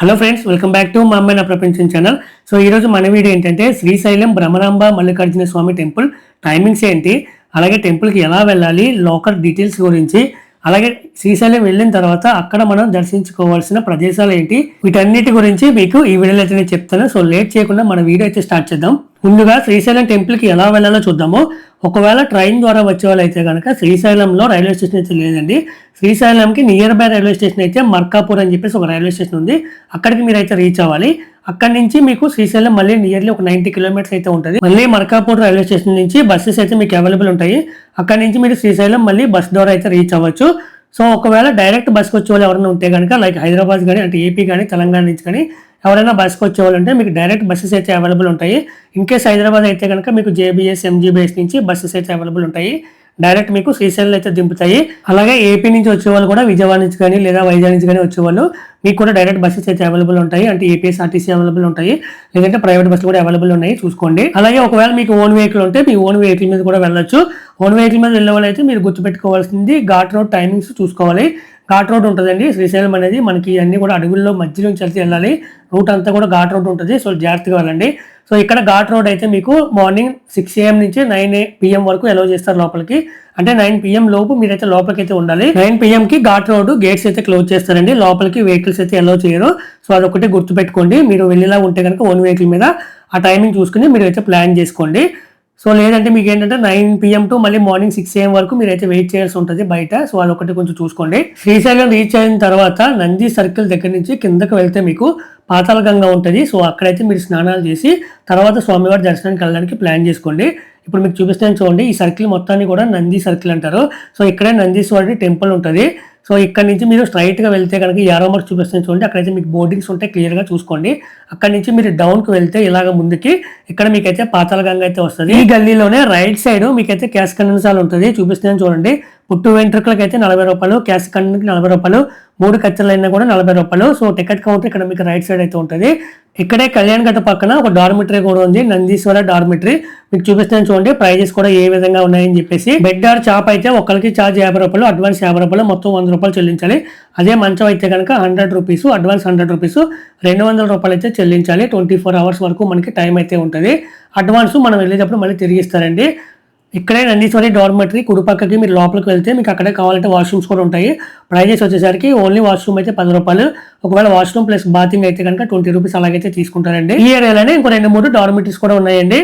Hello friends welcome back to మా అమ్మాయి నా ప్రపంచం ఛానల్ సో ఈరోజు మన వీడియో ఏంటంటే శ్రీశైలం భ్రమరాంబ మల్లికార్జున స్వామి టెంపుల్. టైమింగ్స్ ఏంటి? అలాగే టెంపుల్కి ఎలా వెళ్ళాలి? లోకల్ డీటెయిల్స్ గురించి అలాగే శ్రీశైలం వెళ్ళిన తర్వాత అక్కడ మనం దర్శించుకోవాల్సిన ప్రదేశాలు ఏంటి? వీటన్నిటి గురించి మీకు ఈ వీడియోలో అయితే నేను చెప్తాను. సో లేట్ చేయకుండా మన వీడియో అయితే స్టార్ట్ చేద్దాం. ముందుగా శ్రీశైలం టెంపుల్కి ఎలా వెళ్ళాలో చూద్దాము. ఒకవేళ ట్రైన్ ద్వారా వచ్చే వాళ్ళు అయితే కనుక శ్రీశైలంలో రైల్వే స్టేషన్ అయితే లేదండి. శ్రీశైలంకి నియర్ బై రైల్వే స్టేషన్ అయితే మర్కాపూర్ అని చెప్పేసి ఒక రైల్వే స్టేషన్ ఉంది. అక్కడికి మీరు అయితే రీచ్ అవ్వాలి. అక్కడి నుంచి మీకు శ్రీశైలం మళ్ళీ నియర్లీ ఒక నైన్టీ కిలోమీటర్స్ అయితే ఉంటుంది. మళ్ళీ మర్కాపూర్ రైల్వే స్టేషన్ నుంచి బస్సెస్ అయితే మీకు అవైలబుల్ ఉంటాయి. అక్కడి నుంచి మీరు శ్రీశైలం మళ్ళీ బస్ ద్వారా అయితే రీచ్ అవ్వచ్చు. సో ఒకవేళ డైరెక్ట్ బస్కి వచ్చే వాళ్ళు ఎవరైనా ఉంటే కనుక లైక్ హైదరాబాద్ కానీ అంటే ఏపీ కానీ తెలంగాణ నుంచి కానీ ఎవరైనా బస్కి వచ్చే వాళ్ళు మీకు డైరెక్ట్ బస్సెస్ అయితే అవైలబుల్ ఉంటాయి. ఇన్ కేస్ హైదరాబాద్ అయితే కనుక మీకు జేబీఎస్ ఎంజీబీఎస్ నుంచి బస్సెస్ అయితే అవైలబుల్ ఉంటాయి. డైరెక్ట్ మీకు శ్రీశైలం అయితే దింపుతాయి. అలాగే ఏపీ నుంచి వచ్చే వాళ్ళు కూడా విజయవాడ నుంచి కానీ లేదా వైజాగ్ నుంచి కానీ వచ్చే వాళ్ళు మీకు కూడా డైరెక్ట్ బస్సెస్ అయితే అవైలబుల్ ఉంటాయి. అంటే ఏపీఎస్ఆర్టీసీ అవైలబుల్ ఉంటాయి. లేదంటే ప్రైవేట్ బస్సులు కూడా అవైలబుల్ ఉన్నాయి. చూసుకోండి. అలాగే ఒకవేళ మీకు ఓన్ వెహికల్ ఉంటే మీ ఓన్ వెహికల్ మీద కూడా వెళ్ళొచ్చు. ఓన్ వెహికల్ మీద వెళ్ళే వాళ్ళు అయితే మీరు గుర్తుపెట్టుకోవాల్సింది ఘాట్ రోడ్ టైమింగ్స్ చూసుకోవాలి. ఘాట్ రోడ్ ఉంటుందండి. శ్రీశైలం అనేది మనకి అన్ని కూడా అడవుల్లో మధ్యలో నుంచి వెళ్తే వెళ్ళాలి. రూట్ అంతా కూడా ఘాట్ రోడ్ ఉంటుంది. సో జాగ్రత్తగా వెళ్ళండి. సో ఇక్కడ ఘాట్ రోడ్ అయితే మీకు మార్నింగ్ సిక్స్ ఏఎం నుంచి నైన్ పిఎం వరకు అలౌ చేస్తారు లోపలికి. అంటే నైన్ పిఎం లోపు మీరైతే లోపలికి అయితే ఉండాలి. నైన్ పిఎం కి ఘాట్ రోడ్ గేట్స్ అయితే క్లోజ్ చేస్తారండి. లోపలికి వెహికల్స్ అయితే అలౌ చేయరు. సో అదొకటి గుర్తుపెట్టుకోండి. మీరు వెళ్ళేలా ఉంటే కనుక ఓన్ వెహికల్ మీద ఆ టైమింగ్ చూసుకుని మీరు అయితే ప్లాన్ చేసుకోండి. సో లేదంటే మీకు ఏంటంటే నైన్ పిఎం టు మళ్ళీ మార్నింగ్ సిక్స్ ఏఎం వరకు మీరు అయితే వెయిట్ చేయాల్సి ఉంటుంది బయట. సో అదొకటి కొంచెం చూసుకోండి. శ్రీశైలం రీచ్ అయిన తర్వాత నంది సర్కిల్ దగ్గర నుంచి కిందకు వెళ్తే మీకు పాతాళగంగా ఉంటుంది. సో అక్కడైతే మీరు స్నానాలు చేసి తర్వాత స్వామివారి దర్శనానికి వెళ్ళడానికి ప్లాన్ చేసుకోండి. ఇప్పుడు మీకు చూపిస్తాను చూడండి. ఈ సర్కిల్ మొత్తాన్ని కూడా నంది సర్కిల్ అంటారు. సో ఇక్కడే నందీశ్వరుడి టెంపుల్ ఉంటుంది. సో ఇక్కడ నుంచి మీరు స్ట్రైట్గా వెళ్తే కనుక ఈ ఆరో మార్క్ చూడండి. అక్కడైతే మీకు బోర్డింగ్స్ ఉంటాయి క్లియర్గా చూసుకోండి. అక్కడ నుంచి మీరు డౌన్కి వెళ్తే ఇలాగ ముందుకి ఇక్కడ మీకైతే పాతాల గంగ అయితే వస్తుంది. ఈ గల్లీలోనే రైట్ సైడ్ మీకైతే క్యాష్ కండెన్సాల్ ఉంటుంది. చూపిస్తాను చూడండి. పుట్టు వెంట్రుకలకి అయితే నలభై రూపాయలు క్యాష్ కండెన్కి నలభై రూపాయలు మూడు కత్తెలు అయినా కూడా నలభై రూపాయలు. సో టికెట్ కౌంటర్ ఇక్కడ మీకు రైట్ సైడ్ అయితే ఉంటుంది. ఇక్కడే కళ్యాణ్ గట్ట పక్కన ఒక డార్మిటరీ కూడా ఉంది నందీశ్వర డార్మిటరీ. మీకు చూపిస్తాను చూడండి ప్రైజెస్ కూడా ఏ విధంగా ఉన్నాయని చెప్పేసి. బెడ్ ఆర్ చాప్ అయితే ఒకరికి ఛార్జ్ యాభై రూపాయలు అడ్వాన్స్ యాభై రూపాయలు మొత్తం వంద రూపాయలు చెల్లించాలి. అదే మంచం అయితే కనుక hundred rupees advance hundred rupees రెండు వందల రూపాయలు అయితే చెల్లించాలి. ట్వంటీ ఫోర్ అవర్స్ వరకు మనకి టైం అయితే ఉంటుంది. అడ్వాన్స్ మనం వెళ్ళేటప్పుడు మళ్ళీ తిరిగి ఇస్తారండి. ఇక్కడే నందీశ్వరి డార్మెటరీ కుడిపక్కకి మీరు లోపలికి వెళ్తే మీకు అక్కడే కావాలంటే వాష్రూమ్స్ కూడా ఉంటాయి. ప్రైజెస్ వచ్చేసరికి ఓన్లీ వాష్రూమ్ అయితే పది రూపాయలు. ఒకవేళ వాష్రూమ్ ప్లస్ బాతింగ్ అయితే కనుక ట్వంటీ రూపీస్ అలాగైతే తీసుకుంటారండి. ఈ ఏరియాలోనే ఇంకో రెండు మూడు డార్మెటరీస్ కూడా ఉన్నాయండి.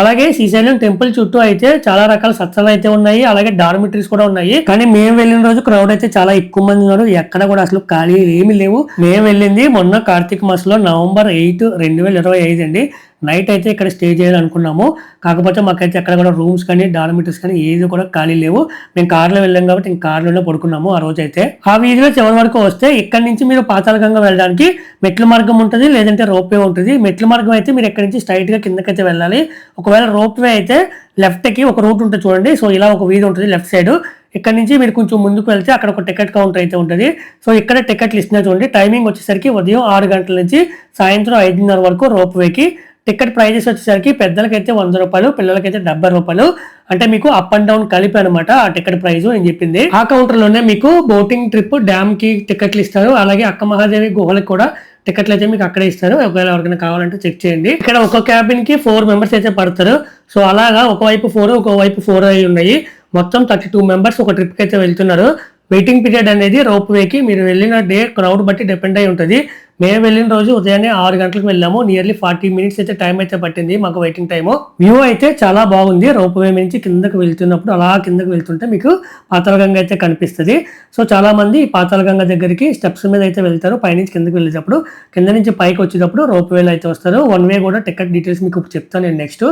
అలాగే శ్రీశైలం టెంపుల్ చుట్టూ అయితే చాలా రకాల సత్సలు అయితే ఉన్నాయి. అలాగే డార్మిటరీస్ కూడా ఉన్నాయి. కానీ మేము వెళ్ళిన రోజు క్రౌడ్ అయితే చాలా ఎక్కువ మంది ఉన్నారు. ఎక్కడ కూడా అసలు ఖాళీ ఏమీ లేవు. మేము వెళ్ళింది మొన్న కార్తీక మాసంలో నవంబర్ ఎయిట్ రెండు వేల ఇరవై ఐదు అండి. నైట్ అయితే ఇక్కడ స్టే చేయాలనుకున్నాము. కాకపోతే మాకైతే ఎక్కడ కూడా రూమ్స్ కానీ డార్మిటరీస్ కానీ ఏది కూడా ఖాళీ లేవు. మేము కార్లో వెళ్ళాం కాబట్టి ఇంకా కార్లోనే పడుకున్నాము ఆ రోజు అయితే ఆ వీధిలో చివరి వరకు వస్తే ఇక్కడ నుంచి మీరు పాతాళగంగా వెళ్ళడానికి మెట్ల మార్గం ఉంటుంది లేదంటే రోప్వే ఉంటుంది. మెట్ల మార్గం అయితే మీరు ఎక్కడి నుంచి స్ట్రైట్గా కిందకైతే వెళ్ళాలి. ఒకవేళ రోప్వే అయితే లెఫ్ట్కి ఒక రూట్ ఉంటుంది చూడండి. సో ఇలా ఒక వీధి ఉంటుంది లెఫ్ట్ సైడ్ ఇక్కడ నుంచి మీరు కొంచెం ముందుకు వెళ్తే అక్కడ ఒక టికెట్ కౌంటర్ అయితే ఉంటుంది. సో ఇక్కడ టికెట్లు ఇస్తున్నా చూడండి. టైమింగ్ వచ్చేసరికి ఉదయం ఆరు గంటల నుంచి సాయంత్రం ఐదున్నర వరకు రోప్ వేకి టికెట్ ప్రైజెస్ వచ్చేసరికి పెద్దలకైతే వంద రూపాయలు పిల్లలకైతే డెబ్బై రూపాయలు. అంటే మీకు అప్ అండ్ డౌన్ కలిపి అనమాట ఆ టికెట్ ప్రైస్ అని చెప్పింది. ఆ కౌంటర్లోనే మీకు బోటింగ్ ట్రిప్ డ్యామ్కి టికెట్లు ఇస్తారు. అలాగే అక్క మహాదేవి గుహలకు కూడా టికెట్లు అయితే మీకు అక్కడే ఇస్తారు. ఒకవేళ ఎవరికైనా కావాలంటే చెక్ చేయండి. ఇక్కడ ఒక క్యాబిన్కి ఫోర్ మెంబర్స్ అయితే పడతారు. సో అలాగా ఒకవైపు ఫోర్ ఒకవైపు ఫోర్ అయి ఉన్నాయి. మొత్తం థర్టీ టూ మెంబర్స్ ఒక ట్రిప్కి అయితే వెళ్తున్నారు. వెయిటింగ్ పీరియడ్ అనేది రోప్ వేకి మీరు వెళ్ళిన డే క్రౌడ్ బట్టి డిపెండ్ అయి ఉంటుంది. మేము వెళ్ళిన రోజు ఉదయాన్నే ఆరు గంటలకు వెళ్ళాము. నియర్లీ ఫార్టీ మినిట్స్ అయితే టైం అయితే పట్టింది. మాకు వెయిటింగ్ టైము వ్యూ అయితే చాలా బాగుంది. రోప్ వే నుంచి కిందకు వెళ్తున్నప్పుడు అలా కిందకు వెళ్తుంటే మీకు పాతాళగంగ అయితే కనిపిస్తుంది. సో చాలా మంది పాతాళగంగ దగ్గరికి స్టెప్స్ మీద అయితే వెళ్తారు. పైనుంచి కిందకి వెళ్ళేటప్పుడు కింద నుంచి పైకి వచ్చేటప్పుడు రోప్ వేలు అయితే వస్తారు. వన్ వే కూడా టికెట్ డీటెయిల్స్ మీకు చెప్తాను నేను నెక్స్ట్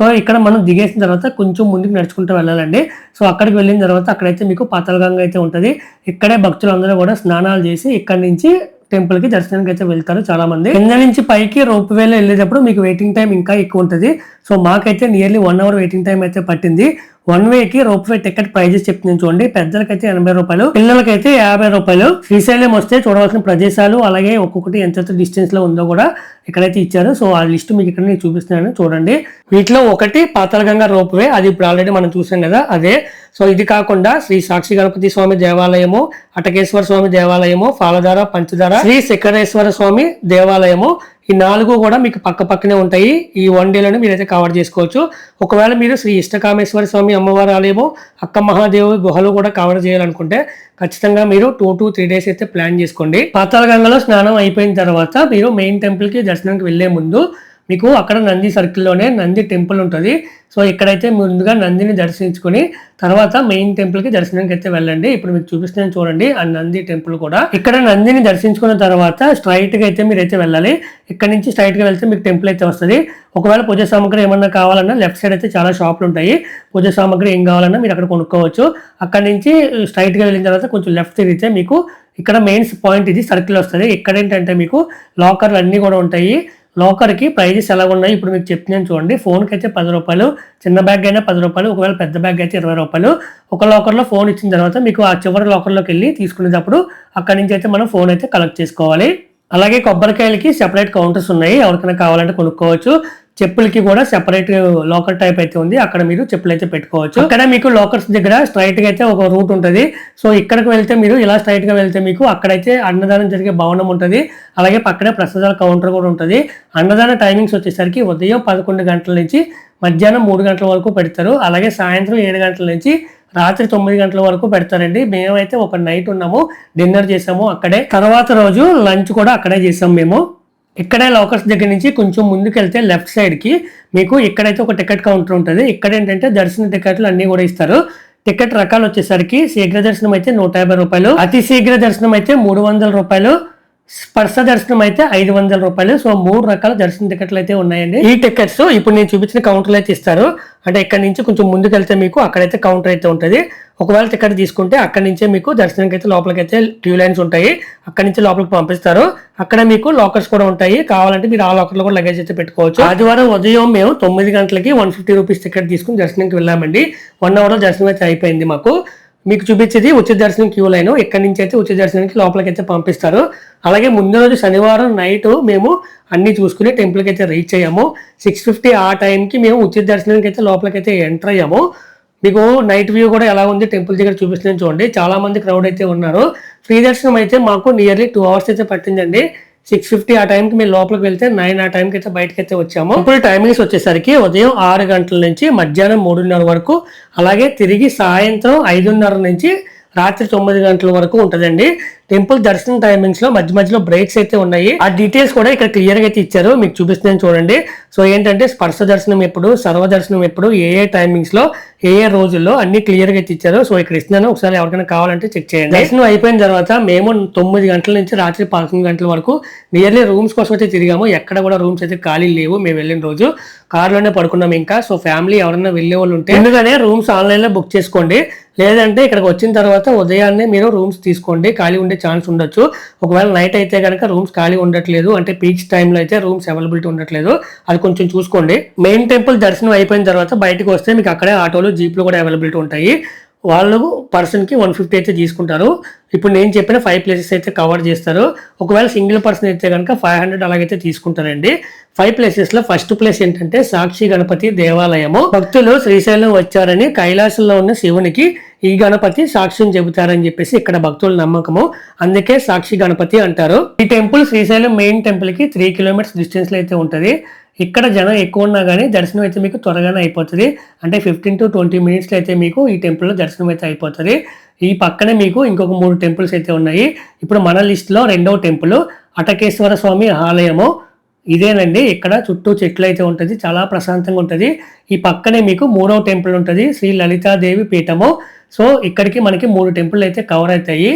సో ఇక్కడ మనం దిగేసిన తర్వాత కొంచెం ముందుకు నడుచుకుంటూ వెళ్ళాలండి. సో అక్కడికి వెళ్ళిన తర్వాత అక్కడైతే మీకు పాతాళగంగ అయితే ఉంటుంది. ఇక్కడే భక్తులందరూ కూడా స్నానాలు చేసి ఇక్కడ నుంచి టెంపుల్కి దర్శనానికి అయితే వెళ్తారు చాలా మంది కింద నుంచి పైకి రోప్ వేలో వెళ్ళేటప్పుడు మీకు వెయిటింగ్ టైం ఇంకా ఎక్కువ ఉంటుంది. సో మాకైతే nearly one hour waiting time అయితే పట్టింది. వన్ వే కి రోప్ వే టికెట్ ప్రైజెస్ చెప్తున్నాను చూడండి. పెద్దలకైతే ఎనభై రూపాయలు పిల్లలకైతే యాభై రూపాయలు. శ్రీశైలం వస్తే చూడవలసిన ప్రదేశాలు అలాగే ఒక్కొక్కటి ఎంత డిస్టెన్స్లో ఉందో కూడా ఇక్కడైతే ఇచ్చారు సో ఆ లిస్ట్ మీకు ఇక్కడ నేను చూపిస్తున్నాను చూడండి. వీటిలో ఒకటి పాతాళగంగా రోప్ వే అది ఇప్పుడు ఆల్రెడీ మనం చూసాం కదా అదే. సో ఇది కాకుండా శ్రీ సాక్షి గణపతి స్వామి దేవాలయము అటకేశ్వర స్వామి దేవాలయము ఫాలధార పంచదార శ్రీ శిఖరేశ్వర స్వామి దేవాలయము ఈ నాలుగు కూడా మీకు పక్క పక్కనే ఉంటాయి. ఈ వన్ డేలను మీరైతే కవర్ చేసుకోవచ్చు. ఒకవేళ మీరు శ్రీ ఇష్టకామేశ్వర స్వామి అమ్మవారి ఆలయము అక్క మహాదేవి గుహలు కూడా కవర్ చేయాలనుకుంటే ఖచ్చితంగా మీరు టూ టు త్రీ డేస్ అయితే ప్లాన్ చేసుకోండి. పాతాళగంగలో స్నానం అయిపోయిన తర్వాత మీరు మెయిన్ టెంపుల్కి దర్శనానికి వెళ్ళే ముందు మీకు అక్కడ నంది సర్కిల్లోనే నంది టెంపుల్ ఉంటుంది. సో ఇక్కడైతే ముందుగా నందిని దర్శించుకొని తర్వాత మెయిన్ టెంపుల్కి దర్శనానికి అయితే వెళ్ళండి. ఇప్పుడు మీకు చూపిస్తున్నాను చూడండి ఆ నంది టెంపుల్ కూడా. ఇక్కడ నందిని దర్శించుకున్న తర్వాత స్ట్రైట్గా అయితే మీరైతే వెళ్ళాలి. ఇక్కడ నుంచి స్ట్రైట్గా వెళ్తే మీకు టెంపుల్ అయితే వస్తుంది. ఒకవేళ పూజ సామాగ్రి ఏమన్నా కావాలన్నా లెఫ్ట్ సైడ్ అయితే చాలా షాపులు ఉంటాయి. పూజ సామాగ్రి ఏం కావాలన్నా మీరు అక్కడ కొనుక్కోవచ్చు. అక్కడ నుంచి స్ట్రైట్గా వెళ్ళిన తర్వాత కొంచెం లెఫ్ట్ తిరిగితే మీకు ఇక్కడ మెయిన్స్ పాయింట్ ఇది సర్కిల్ వస్తుంది. ఇక్కడ ఏంటంటే మీకు లాకర్లు అన్నీ కూడా ఉంటాయి. లాకర్కి ప్రైజెస్ ఎలా ఉన్నాయి ఇప్పుడు మీకు చెప్తున్నాను చూడండి. ఫోన్కి అయితే పది రూపాయలు చిన్న బ్యాగ్ అయినా పది రూపాయలు ఒకవేళ పెద్ద బ్యాగ్ అయితే ఇరవై రూపాయలు. ఒక లాకర్లో ఫోన్ ఇచ్చిన తర్వాత మీకు ఆ చివరి లాకర్లోకి వెళ్ళి తీసుకునేటప్పుడు అక్కడి నుంచి అయితే మనం ఫోన్ అయితే కలెక్ట్ చేసుకోవాలి. అలాగే కొబ్బరికాయలకి సెపరేట్ కౌంటర్స్ ఉన్నాయి. ఎవరికైనా కావాలంటే కొనుక్కోవచ్చు. చెప్పులకి కూడా సెపరేట్ లాకర్ టైప్ అయితే ఉంది. అక్కడ మీరు చెప్పులు అయితే పెట్టుకోవచ్చు. అక్కడ మీకు లాకర్స్ దగ్గర స్ట్రైట్గా అయితే ఒక రూట్ ఉంటుంది. సో ఇక్కడికి వెళ్తే మీరు ఇలా స్ట్రైట్గా వెళ్తే మీకు అక్కడైతే అన్నదానం జరిగే భవనం ఉంటుంది. అలాగే పక్కనే ప్రసాదాల కౌంటర్ కూడా ఉంటుంది. అన్నదాన టైమింగ్స్ వచ్చేసరికి ఉదయం పదకొండు గంటల నుంచి మధ్యాహ్నం మూడు గంటల వరకు పెడతారు. అలాగే సాయంత్రం ఏడు గంటల నుంచి రాత్రి తొమ్మిది గంటల వరకు పెడతారండి. మేమైతే ఒక నైట్ ఉన్నాము. డిన్నర్ చేసాము అక్కడే. తర్వాత రోజు లంచ్ కూడా అక్కడే చేసాము మేము. ఇక్కడే లాకర్స్ దగ్గర నుంచి కొంచెం ముందుకు వెళ్తే లెఫ్ట్ సైడ్కి మీకు ఇక్కడైతే ఒక టికెట్ కౌంటర్ ఉంటుంది. ఇక్కడ ఏంటంటే దర్శన టికెట్లు అన్నీ కూడా ఇస్తారు. టికెట్ రకాలు వచ్చేసరికి శీఘ్ర దర్శనం అయితే నూట యాభై రూపాయలు అతి శీఘ్ర దర్శనం అయితే మూడు వందల రూపాయలు స్పర్శ దర్శనం అయితే ఐదు వందల రూపాయలు. సో మూడు రకాల దర్శన టికెట్లు అయితే ఉన్నాయండి. ఈ టికెట్స్ ఇప్పుడు నేను చూపించిన కౌంటర్లు అయితే ఇస్తారు. అంటే ఇక్కడ నుంచి కొంచెం ముందుకు వెళ్తే మీకు అక్కడైతే కౌంటర్ అయితే ఉంటుంది. ఒకవేళ టికెట్ తీసుకుంటే అక్కడ నుంచే మీకు దర్శనానికి అయితే లోపలికి అయితే క్యూ లైన్స్ ఉంటాయి. అక్కడ నుంచి లోపలికి పంపిస్తారు. అక్కడ మీకు లాకర్స్ కూడా ఉంటాయి. కావాలంటే మీరు ఆ లాకర్లో కూడా లగేజ్ అయితే పెట్టుకోవచ్చు. ఆదివారం ఉదయం మేము తొమ్మిది గంటలకి వన్ ఫిఫ్టీ రూపీస్ టికెట్ తీసుకుని దర్శనానికి వెళ్ళామండి. వన్ అవర్ దర్శనం అయితే అయిపోయింది మాకు. మీకు చూపించేది ఉచిత దర్శనం క్యూ లైన్. ఇక్కడి నుంచి అయితే ఉచిత దర్శనానికి లోపలికి అయితే పంపిస్తారు. అలాగే ముందు రోజు శనివారం నైట్ మేము అన్ని చూసుకుని టెంపుల్కి అయితే రీచ్ అయ్యాము. సిక్స్ ఫిఫ్టీ ఆ టైంకి మేము ఉచిత దర్శనానికి అయితే లోపలికి అయితే ఎంటర్ అయ్యాము. మీకు నైట్ వ్యూ కూడా ఎలా ఉంది టెంపుల్ దగ్గర చూపిస్తున్నాను చూడండి. చాలా మంది క్రౌడ్ అయితే ఉన్నారు. ఫ్రీ దర్శనం అయితే మాకు నియర్లీ టూ అవర్స్ అయితే పట్టిందండి. సిక్స్ ఫిఫ్టీ ఆ టైంకి మేము లోపలికి వెళ్తే నైన్ ఆ టైంకి అయితే బయటకి అయితే వచ్చాము. ఇప్పుడు టైమింగ్స్ వచ్చేసరికి ఉదయం ఆరు గంటల నుంచి మధ్యాహ్నం మూడున్నర వరకు అలాగే తిరిగి సాయంత్రం ఐదున్నర నుంచి రాత్రి తొమ్మిది గంటల వరకు ఉంటుందండి. టెంపుల్ దర్శనం టైమింగ్స్లో మధ్య మధ్యలో బ్రేక్స్ అయితే ఉన్నాయి. ఆ డీటెయిల్స్ కూడా ఇక్కడ క్లియర్గా అయితే ఇచ్చారు. మీకు చూపిస్తున్నాను చూడండి. సో ఏంటంటే స్పర్శ దర్శనం ఎప్పుడు సర్వ దర్శనం ఎప్పుడు ఏ ఏ టైమింగ్స్లో ఏ ఏ రోజుల్లో అన్ని క్లియర్గా అయితే ఇచ్చారు. సో ఇక్కడ ఇస్తున్నాను. ఒకసారి ఎవరికైనా కావాలంటే చెక్ చేయండి. దర్శనం అయిపోయిన తర్వాత మేము తొమ్మిది గంటల నుంచి రాత్రి పదకొండు గంటల వరకు నియర్లీ రూమ్స్ కోసం అయితే తిరిగాము. ఎక్కడ కూడా రూమ్స్ అయితే ఖాళీ లేవు. మేము వెళ్ళిన రోజు కార్లోనే పడుకున్నాం ఇంకా. సో ఫ్యామిలీ ఎవరైనా వెళ్ళే వాళ్ళు ఉంటే ముందుగానే రూమ్స్ ఆన్లైన్లో బుక్ చేసుకోండి. లేదంటే ఇక్కడికి వచ్చిన తర్వాత ఉదయాన్నే మీరు రూమ్స్ తీసుకోండి. ఖాళీ ఉండే ఛాన్స్ ఉండొచ్చు. ఒకవేళ నైట్ అయితే కనుక రూమ్స్ ఖాళీ ఉండట్లేదు అంటే పీక్స్ టైంలో అయితే రూమ్స్ అవైలబిలిటీ ఉండట్లేదు. అది కొంచెం చూసుకోండి. మెయిన్ టెంపుల్ దర్శనం అయిపోయిన తర్వాత బయటకు వస్తే మీకు అక్కడే ఆటోలు జీప్లు కూడా అవైలబిలిటీ ఉంటాయి. వాళ్ళు పర్సన్కి వన్ ఫిఫ్టీ అయితే తీసుకుంటారు. ఇప్పుడు నేను చెప్పిన ఫైవ్ ప్లేసెస్ అయితే కవర్ చేస్తారు. ఒకవేళ సింగిల్ పర్సన్ అయితే కనుక ఫైవ్ హండ్రెడ్ అలాగైతే తీసుకుంటారండి. ఫైవ్ ప్లేసెస్లో ఫస్ట్ ప్లేస్ ఏంటంటే సాక్షి గణపతి దేవాలయము. భక్తులు శ్రీశైలం వచ్చారని కైలాసంలో ఉన్న శివునికి ఈ గణపతి సాక్షిని చెబుతారని చెప్పేసి ఇక్కడ భక్తుల నమ్మకము. అందుకే సాక్షి గణపతి అంటారు. ఈ టెంపుల్ శ్రీశైలం మెయిన్ టెంపుల్కి త్రీ కిలోమీటర్స్ డిస్టెన్స్లో అయితే ఉంటుంది. ఇక్కడ జనం ఎక్కువ ఉన్నా కానీ దర్శనం అయితే మీకు త్వరగానే అయిపోతుంది. అంటే ఫిఫ్టీన్ టు ట్వంటీ మినిట్స్లో అయితే మీకు ఈ టెంపుల్లో దర్శనం అయితే అయిపోతుంది. ఈ పక్కనే మీకు ఇంకొక మూడు టెంపుల్స్ అయితే ఉన్నాయి. ఇప్పుడు మన లిస్ట్లో రెండవ టెంపుల్ అటకేశ్వర స్వామి ఆలయము. ఇదేనండి. ఇక్కడ చుట్టూ చెట్లు అయితే ఉంటుంది. చాలా ప్రశాంతంగా ఉంటుంది. ఈ పక్కనే మీకు మూడవ టెంపుల్ ఉంటుంది. శ్రీ లలితాదేవి పీఠము. సో ఇక్కడికి మనకి మూడు టెంపుల్ అయితే కవర్ అవుతాయి.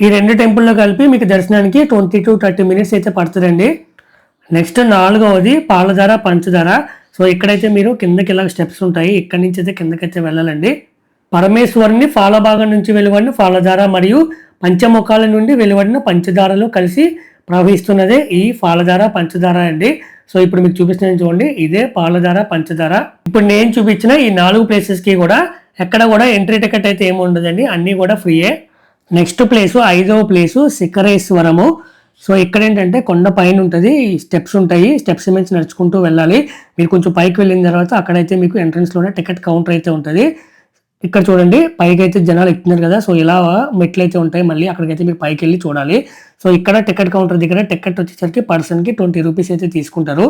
ఈ రెండు టెంపుల్లో కలిపి మీకు దర్శనానికి ట్వంటీ టు థర్టీ మినిట్స్ అయితే పడుతుందండి. నెక్స్ట్ నాలుగవది పాలధార పంచదార సో ఇక్కడైతే మీరు కిందకి ఇలా స్టెప్స్ ఉంటాయి. ఇక్కడి నుంచి అయితే కిందకైతే వెళ్ళాలండి. పరమేశ్వరుని ఫాలభాగం నుంచి వెలువడిన ఫాలధార మరియు పంచముఖాల నుండి వెలువడిన పంచదారలు కలిసి ప్రవహిస్తున్నదే ఈ పాలధార పంచదార అండి. సో ఇప్పుడు మీకు చూపిస్తున్నాను చూడండి. ఇదే పాలధార పంచదార ఇప్పుడు నేను చూపించిన ఈ నాలుగు ప్లేసెస్కి కూడా ఎక్కడ కూడా ఎంట్రీ టికెట్ అయితే ఏమి ఉండదండి. అన్నీ కూడా ఫ్రీయే నెక్స్ట్ ప్లేసు ఐదవ ప్లేసు శిఖరేశ్వరము. సో ఇక్కడ ఏంటంటే కొండ పైన ఉంటుంది స్టెప్స్ ఉంటాయి. స్టెప్స్ నుంచి నడుచుకుంటూ వెళ్ళాలి. మీరు కొంచెం పైకి వెళ్ళిన తర్వాత అక్కడైతే మీకు ఎంట్రన్స్లోనే టికెట్ కౌంటర్ అయితే ఉంటుంది. ఇక్కడ చూడండి పైకి అయితే జనాలు ఎక్కుతున్నారు కదా సో ఇలా మెట్లు అయితే ఉంటాయి. మళ్ళీ అక్కడికైతే మీరు పైకి వెళ్ళి చూడాలి. సో ఇక్కడ టికెట్ కౌంటర్ దగ్గర టికెట్ వచ్చేసరికి పర్సన్కి ట్వంటీ రూపీస్ అయితే తీసుకుంటారు.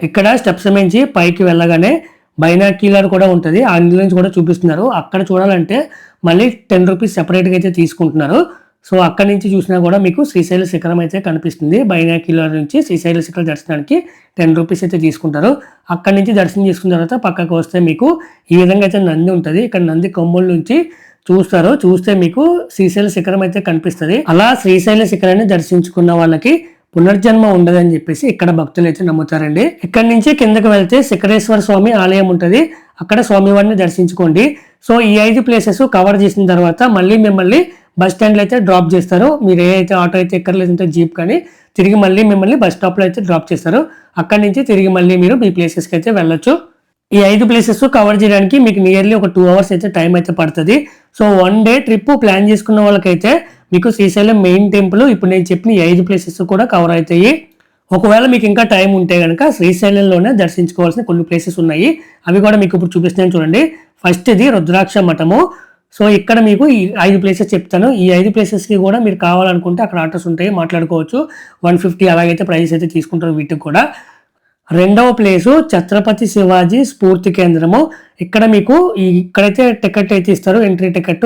ఇక్కడ స్టెప్స్ మించి పైకి వెళ్ళగానే బైనాక్యులర్ కూడా ఉంటుంది. అందులో నుంచి కూడా చూపిస్తున్నారు. అక్కడ చూడాలంటే మళ్ళీ టెన్ రూపీస్ సెపరేట్గా అయితే తీసుకుంటున్నారు. సో అక్కడి నుంచి చూసినా కూడా మీకు శ్రీశైల శిఖరం అయితే కనిపిస్తుంది. బైనాకిలో నుంచి శ్రీశైల శిఖరం దర్శనానికి టెన్ రూపీస్ అయితే తీసుకుంటారు. అక్కడి నుంచి దర్శనం చేసుకున్న తర్వాత పక్కకు వస్తే మీకు ఈ విధంగా అయితే నంది ఉంటుంది. ఇక్కడ నంది కొమ్ముల నుంచి చూస్తారు. చూస్తే మీకు శ్రీశైల శిఖరం అయితే కనిపిస్తుంది. అలా శ్రీశైల శిఖరాన్ని దర్శించుకున్న వాళ్ళకి పునర్జన్మ ఉండదని చెప్పేసి ఇక్కడ భక్తులు అయితే నమ్ముతారండి. ఇక్కడ నుంచి కిందకి వెళ్తే శిఖరేశ్వర స్వామి ఆలయం ఉంటుంది. అక్కడ స్వామివారిని దర్శించుకోండి. సో ఈ ఐదు ప్లేసెస్ కవర్ చేసిన తర్వాత మళ్ళీ మిమ్మల్ని బస్ స్టాండ్లో అయితే డ్రాప్ చేస్తారు. మీరు ఏ అయితే ఆటో అయితే ఎక్కర్లేదంటే జీప్ కానీ తిరిగి మళ్ళీ మిమ్మల్ని బస్ స్టాప్లో అయితే డ్రాప్ చేస్తారు. అక్కడి నుంచి తిరిగి మళ్ళీ మీరు మీ ప్లేసెస్కి అయితే వెళ్ళొచ్చు. ఈ ఐదు ప్లేసెస్ కవర్ చేయడానికి మీకు నియర్లీ ఒక టూ అవర్స్ అయితే టైం అయితే పడుతుంది. So one day trip plan చేసుకున్న వాళ్ళకైతే మీకు శ్రీశైలం మెయిన్ టెంపుల్ ఇప్పుడు నేను చెప్పిన ఈ ఐదు ప్లేసెస్ కూడా కవర్ అవుతాయి. ఒకవేళ మీకు ఇంకా టైం ఉంటే కనుక శ్రీశైలంలోనే దర్శించుకోవాల్సిన కొన్ని ప్లేసెస్ ఉన్నాయి. అవి కూడా మీకు ఇప్పుడు చూపిస్తున్నాను చూడండి. ఫస్ట్ ఇది రుద్రాక్ష మఠము. సో ఇక్కడ మీకు ఈ ఐదు ప్లేసెస్ చెప్తాను. ఈ ఐదు ప్లేసెస్కి కూడా మీరు కావాలనుకుంటే అక్కడ ఆటోస్ ఉంటాయి మాట్లాడుకోవచ్చు. వన్ ఫిఫ్టీ అలాగైతే ప్రైస్ అయితే తీసుకుంటారు వీటికి కూడా. రెండవ ప్లేసు ఛత్రపతి శివాజీ స్ఫూర్తి కేంద్రము. ఇక్కడ మీకు ఈ ఇక్కడైతే టికెట్ అయితే ఇస్తారు ఎంట్రీ టికెట్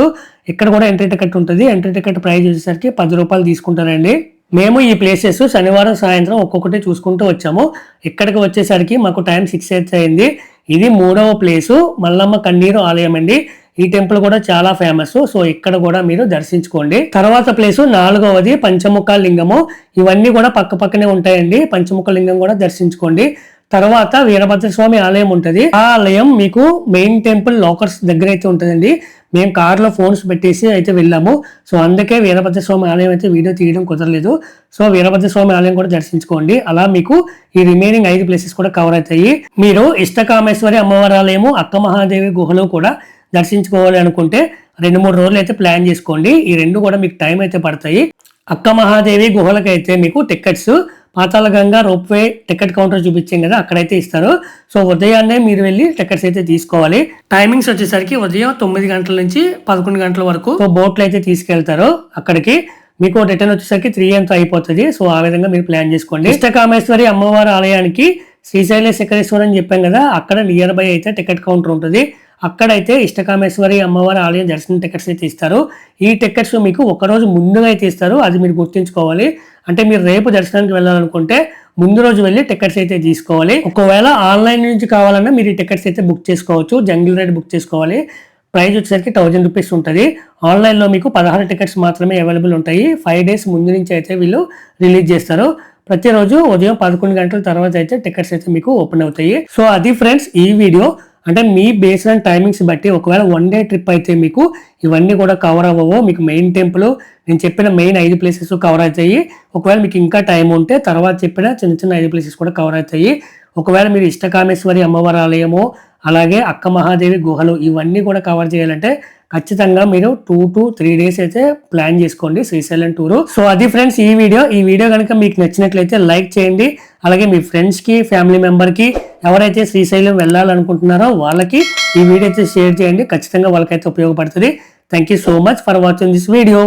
ఇక్కడ కూడా ఎంట్రీ టికెట్ ఉంటుంది. ఎంట్రీ టికెట్ ప్రైస్ వచ్చేసరికి పది రూపాయలు తీసుకుంటారండి. మేము ఈ ప్లేసెస్ శనివారం సాయంత్రం ఒక్కొక్కటి చూసుకుంటూ వచ్చాము. ఇక్కడికి వచ్చేసరికి మాకు టైం సిక్స్ అయితే అయింది. ఇది మూడవ ప్లేసు మల్లమ్మ కన్నీరు ఆలయం అండి. ఈ టెంపుల్ కూడా చాలా ఫేమస్. సో ఇక్కడ కూడా మీరు దర్శించుకోండి. తర్వాత ప్లేస్ నాలుగవది పంచముఖ లింగము. ఇవన్నీ కూడా పక్క పక్కనే ఉంటాయండి. పంచముఖ లింగం కూడా దర్శించుకోండి. తర్వాత వీరభద్ర స్వామి ఆలయం ఉంటుంది. ఆ ఆలయం మీకు మెయిన్ టెంపుల్ లోకర్స్ దగ్గర అయితే ఉంటుందండి. మేము కార్లో ఫోన్స్ పెట్టేసి అయితే వెళ్ళాము. సో అందుకే వీరభద్ర స్వామి ఆలయం అయితే వీడియో తీయడం కుదరలేదు. సో వీరభద్ర స్వామి ఆలయం కూడా దర్శించుకోండి. అలా మీకు ఈ రిమైనింగ్ ఐదు ప్లేసెస్ కూడా కవర్ అవుతాయి. మీరు ఇష్టకామేశ్వరి అమ్మవారి ఆలయము అక్క మహాదేవి గుహలు కూడా దర్శించుకోవాలి అనుకుంటే రెండు మూడు రోజులు అయితే ప్లాన్ చేసుకోండి. ఈ రెండు కూడా మీకు టైం అయితే పడతాయి. అక్క మహాదేవి గుహలకైతే మీకు tickets Patala Ganga ropeway ticket counter చూపించాం కదా అక్కడైతే ఇస్తారు. సో ఉదయాన్నే మీరు వెళ్ళి టికెట్స్ అయితే తీసుకోవాలి. టైమింగ్స్ వచ్చేసరికి ఉదయం తొమ్మిది గంటల నుంచి పదకొండు గంటల వరకు సో బోట్లు అయితే తీసుకెళ్తారు అక్కడికి. మీకు రిటర్న్ వచ్చేసరికి త్రీ ఎంత అయిపోతుంది. సో ఆ విధంగా మీరు ప్లాన్ చేసుకోండి. ఇష్టకామేశ్వరి అమ్మవారి ఆలయానికి శ్రీశైల శిఖరేశ్వరం అని చెప్పాం కదా అక్కడ నియర్ బై అయితే టికెట్ కౌంటర్ ఉంటుంది. అక్కడైతే ఇష్టకామేశ్వరి అమ్మవారి ఆలయం దర్శనం టికెట్స్ అయితే ఇస్తారు ఈ టికెట్స్ మీకు ఒకరోజు ముందుగా అయితే ఇస్తారు. అది మీరు గుర్తుంచుకోవాలి. అంటే మీరు రేపు దర్శనానికి వెళ్ళాలనుకుంటే ముందు రోజు వెళ్ళి టికెట్స్ అయితే తీసుకోవాలి. ఒకవేళ ఆన్లైన్ నుంచి కావాలన్నా మీరు ఈ టికెట్స్ అయితే బుక్ చేసుకోవచ్చు. జంగిల్ రైడ్ బుక్ చేసుకోవాలి. ప్రైజ్ వచ్చేసరికి థౌజండ్ రూపీస్ ఉంటుంది. ఆన్లైన్లో మీకు పదహారు టికెట్స్ మాత్రమే అవైలబుల్ ఉంటాయి. ఫైవ్ డేస్ ముందు నుంచి అయితే వీళ్ళు రిలీజ్ చేస్తారు. ప్రతిరోజు ఉదయం పదకొండు గంటల తర్వాత అయితే టికెట్స్ అయితే మీకు ఓపెన్ అవుతాయి. సో అది ఫ్రెండ్స్ ఈ వీడియో. అంటే మీ బేస్ అండ్ టైమింగ్స్ బట్టి ఒకవేళ వన్ డే ట్రిప్ అయితే మీకు ఇవన్నీ కూడా కవర్ అవ్వవు. మీకు మెయిన్ టెంపుల్ నేను చెప్పిన మెయిన్ ఐదు ప్లేసెస్ కవర్ అవుతాయి. ఒకవేళ మీకు ఇంకా టైం ఉంటే తర్వాత చెప్పిన చిన్న చిన్న ఐదు ప్లేసెస్ కూడా కవర్ అవుతాయి. ఒకవేళ మీరు ఇష్టకామేశ్వరి అమ్మవారి ఆలయము అలాగే అక్క మహాదేవి గుహలు ఇవన్నీ కూడా కవర్ చేయాలంటే ఖచ్చితంగా మీరు టూ టు త్రీ డేస్ అయితే ప్లాన్ చేసుకోండి శ్రీశైలం టూరు సో అది ఫ్రెండ్స్ ఈ వీడియో. ఈ వీడియో కనుక మీకు నచ్చినట్లయితే లైక్ చేయండి. అలాగే మీ ఫ్రెండ్స్కి ఫ్యామిలీ మెంబర్కి ఎవరైతే శ్రీశైలం వెళ్ళాలనుకుంటున్నారో వాళ్ళకి ఈ వీడియో అయితే షేర్ చేయండి. ఖచ్చితంగా వాళ్ళకైతే ఉపయోగపడుతుంది. Thank you so much for watching this video